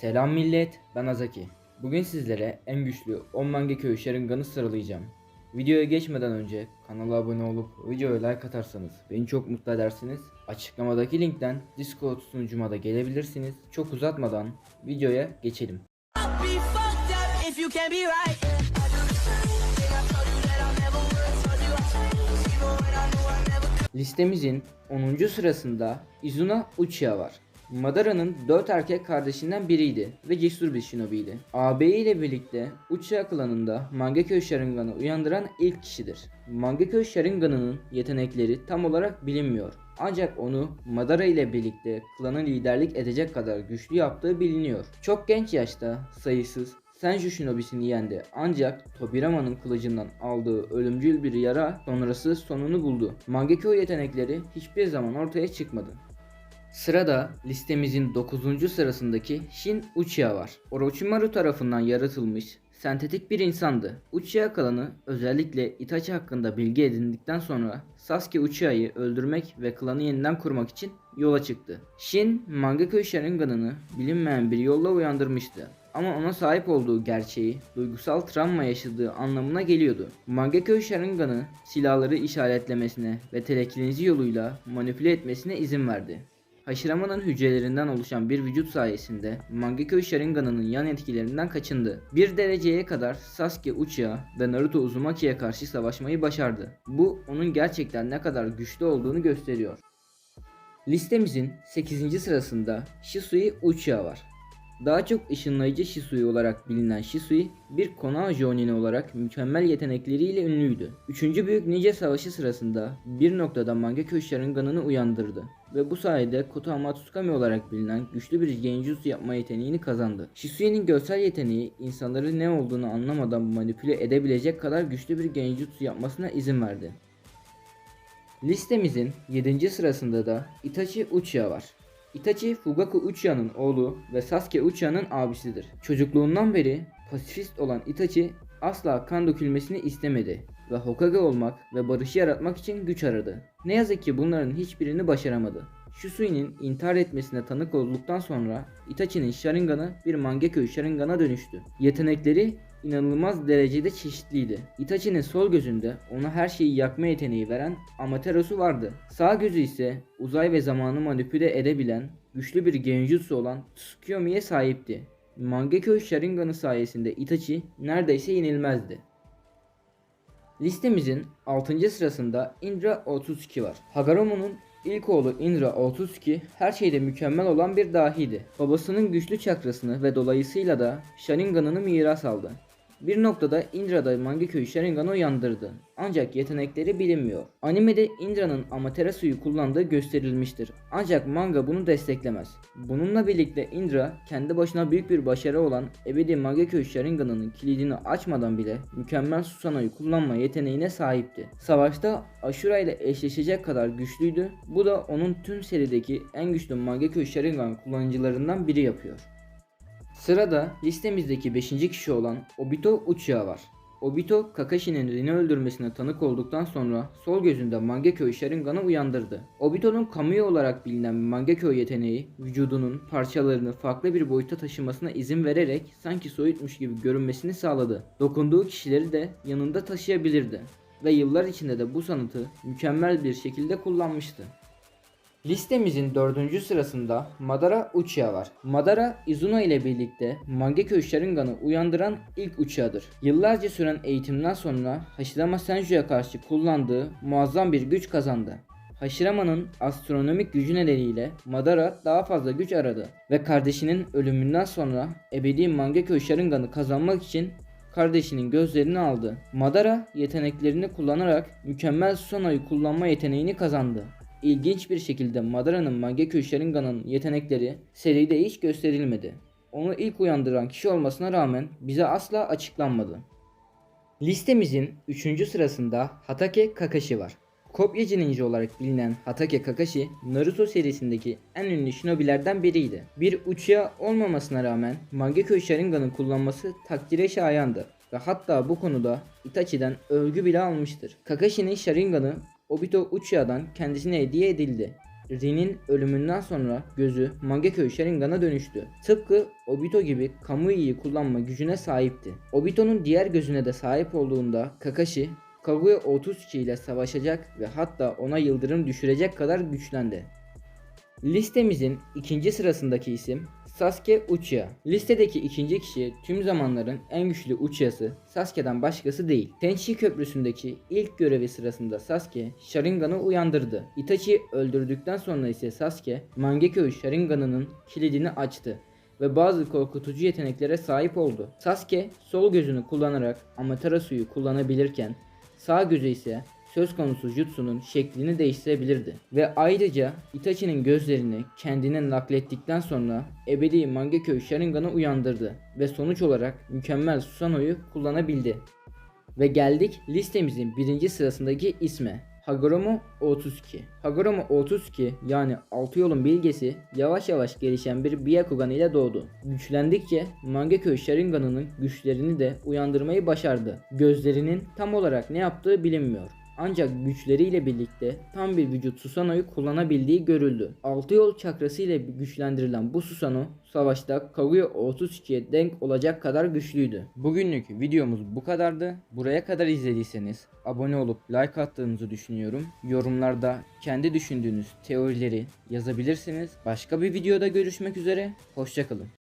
Selam millet, ben Azaki. Bugün sizlere en güçlü 10 Mangekyou Sharingan'ı sıralayacağım. Videoya geçmeden önce kanala abone olup videoya like atarsanız beni çok mutlu edersiniz. Açıklamadaki linkten Discord sunucuma da gelebilirsiniz. Çok uzatmadan videoya geçelim. Listemizin 10. sırasında Izuna Uchiha var. Madara'nın 4 erkek kardeşinden biriydi ve cesur bir shinobi'ydi. ağabeyi ile birlikte Uchiha klanında Mangekyou Sharingan'ı uyandıran ilk kişidir. Mangekyou Sharingan'ının yetenekleri tam olarak bilinmiyor. Ancak onu Madara ile birlikte klana liderlik edecek kadar güçlü yaptığı biliniyor. Çok genç yaşta sayısız Senju Shinobisini yendi ancak Tobirama'nın kılıcından aldığı ölümcül bir yara sonrası sonunu buldu. Mangekyou yetenekleri hiçbir zaman ortaya çıkmadı. Sırada listemizin 9. sırasındaki Shin Uchiha var. Orochimaru tarafından yaratılmış sentetik bir insandı. Uchiha klanı özellikle Itachi hakkında bilgi edindikten sonra Sasuke Uchiha'yı öldürmek ve klanı yeniden kurmak için yola çıktı. Shin Mangekyou Sharingan'ını bilinmeyen bir yolla uyandırmıştı. Ama ona sahip olduğu gerçeği duygusal travma yaşadığı anlamına geliyordu. Mangekyou Sharingan'ı silahları işaretlemesine ve telekinezi yoluyla manipüle etmesine izin verdi. Hashirama'nın hücrelerinden oluşan bir vücut sayesinde Mangekyou Sharingan'ının yan etkilerinden kaçındı. Bir dereceye kadar Sasuke Uchiha ve Naruto Uzumaki'ye karşı savaşmayı başardı. Bu onun gerçekten ne kadar güçlü olduğunu gösteriyor. Listemizin 8. sırasında Shisui Uchiha var. Daha çok ışınlayıcı Shisui olarak bilinen Shisui, bir Konoha Jonin olarak mükemmel yetenekleriyle ünlüydü. Üçüncü Büyük Ninja Savaşı sırasında bir noktada Mangekyou Sharingan'ını uyandırdı ve bu sayede Koto Tsukami olarak bilinen güçlü bir genjutsu yapma yeteneğini kazandı. Shisui'nin görsel yeteneği insanları ne olduğunu anlamadan manipüle edebilecek kadar güçlü bir genjutsu yapmasına izin verdi. Listemizin 7. sırasında da Itachi Uchiha var. Itachi Fugaku Uchiha'nın oğlu ve Sasuke Uchiha'nın abisidir. Çocukluğundan beri pasifist olan Itachi asla kan dökülmesini istemedi ve Hokage olmak ve barışı yaratmak için güç aradı. Ne yazık ki bunların hiçbirini başaramadı. Shusui'nin intihar etmesine tanık olduktan sonra Itachi'nin Sharingan'ı bir Mangekyou Sharingan'a dönüştü. Yetenekleri inanılmaz derecede çeşitliydi. Itachi'nin sol gözünde ona her şeyi yakma yeteneği veren Amaterasu vardı. Sağ gözü ise uzay ve zamanı manipüle edebilen güçlü bir genjutsu olan Tsukuyomi'ye sahipti. Mangekyou Sharingan'ı sayesinde Itachi neredeyse yenilmezdi. Listemizin 6. sırasında Indra 32 var. Hagoromo'nun ilk oğlu Indra 32 her şeyde mükemmel olan bir dahiydi. Babasının güçlü çakrasını ve dolayısıyla da Sharingan'ını miras aldı. Bir noktada Indra da Mangekyou Sharingan'ı uyandırdı. Ancak yetenekleri bilinmiyor. Animede Indra'nın Amaterasu'yu kullandığı gösterilmiştir. Ancak manga bunu desteklemez. Bununla birlikte Indra kendi başına büyük bir başarı olan ebedi Mangekyou Sharingan'ının kilidini açmadan bile mükemmel Susana'yı kullanma yeteneğine sahipti. Savaşta Ashura ile eşleşecek kadar güçlüydü. Bu da onun tüm serideki en güçlü Mangekyou Sharingan kullanıcılarından biri yapıyor. Sırada listemizdeki 5. kişi olan Obito Uchiha var. Obito, Kakashi'nin Rin'i öldürmesine tanık olduktan sonra sol gözünde Mangekyou Sharingan'ı uyandırdı. Obito'nun Kamui olarak bilinen Mangekyou yeteneği vücudunun parçalarını farklı bir boyuta taşımasına izin vererek sanki soyutmuş gibi görünmesini sağladı. Dokunduğu kişileri de yanında taşıyabilirdi ve yıllar içinde de bu sanatı mükemmel bir şekilde kullanmıştı. Listemizin dördüncü sırasında Madara Uchiha var. Madara Izuna ile birlikte Mangekyou Sharingan'ı uyandıran ilk Uchiha'dır. Yıllarca süren eğitimden sonra Hashirama Senju'ya karşı kullandığı muazzam bir güç kazandı. Hashirama'nın astronomik gücü nedeniyle Madara daha fazla güç aradı ve kardeşinin ölümünden sonra ebedi Mangekyou Sharingan'ı kazanmak için kardeşinin gözlerini aldı. Madara yeteneklerini kullanarak mükemmel Susana'yı kullanma yeteneğini kazandı. İlginç bir şekilde Madara'nın Mangekyou Sharingan'ın yetenekleri seride hiç gösterilmedi. Onu ilk uyandıran kişi olmasına rağmen bize asla açıklanmadı. Listemizin 3. sırasında Hatake Kakashi var. Kopyacı ninja olarak bilinen Hatake Kakashi, Naruto serisindeki en ünlü shinobilerden biriydi. Bir Uchiha olmamasına rağmen Mangekyou Sharingan'ı kullanması takdire şayandı ve hatta bu konuda Itachi'den övgü bile almıştır. Kakashi'nin Sharingan'ı Obito Uchiha'dan kendisine hediye edildi. Rin'in ölümünden sonra gözü Mangekyou Sharingan'a dönüştü. Tıpkı Obito gibi Kamui'yi kullanma gücüne sahipti. Obito'nun diğer gözüne de sahip olduğunda Kakashi Kaguya 32 ile savaşacak ve hatta ona yıldırım düşürecek kadar güçlendi. Listemizin ikinci sırasındaki isim Sasuke Uchiha. Listedeki ikinci kişi tüm zamanların en güçlü Uchiha'sı Sasuke'den başkası değil. Tenchi Köprüsü'ndeki ilk görevi sırasında Sasuke Sharingan'ı uyandırdı. Itachi'yi öldürdükten sonra ise Sasuke Mangekyou Sharingan'ının kilidini açtı ve bazı korkutucu yeteneklere sahip oldu. Sasuke sol gözünü kullanarak Amaterasu'yu kullanabilirken sağ gözü ise söz konusu jutsunun şeklini değiştirebilirdi. Ve ayrıca Itachi'nin gözlerini kendine naklettikten sonra ebedi Mangekyou Sharingan'ı uyandırdı ve sonuç olarak mükemmel Susanoo'yu kullanabildi. Ve geldik listemizin birinci sırasındaki isme. Hagoromo 32. Hagoromo 32 yani altı yolun bilgesi yavaş yavaş gelişen bir Byakugan ile doğdu. Güçlendikçe Mangekyou Sharingan'ının güçlerini de uyandırmayı başardı. Gözlerinin tam olarak ne yaptığı bilinmiyor. Ancak güçleriyle birlikte tam bir vücut Susanoo'yu kullanabildiği görüldü. Altı yol çakrası ile güçlendirilen bu Susanoo savaşta Kaguya 32'ye denk olacak kadar güçlüydü. Bugünlük videomuz bu kadardı. Buraya kadar izlediyseniz abone olup like attığınızı düşünüyorum. Yorumlarda kendi düşündüğünüz teorileri yazabilirsiniz. Başka bir videoda görüşmek üzere. Hoşçakalın.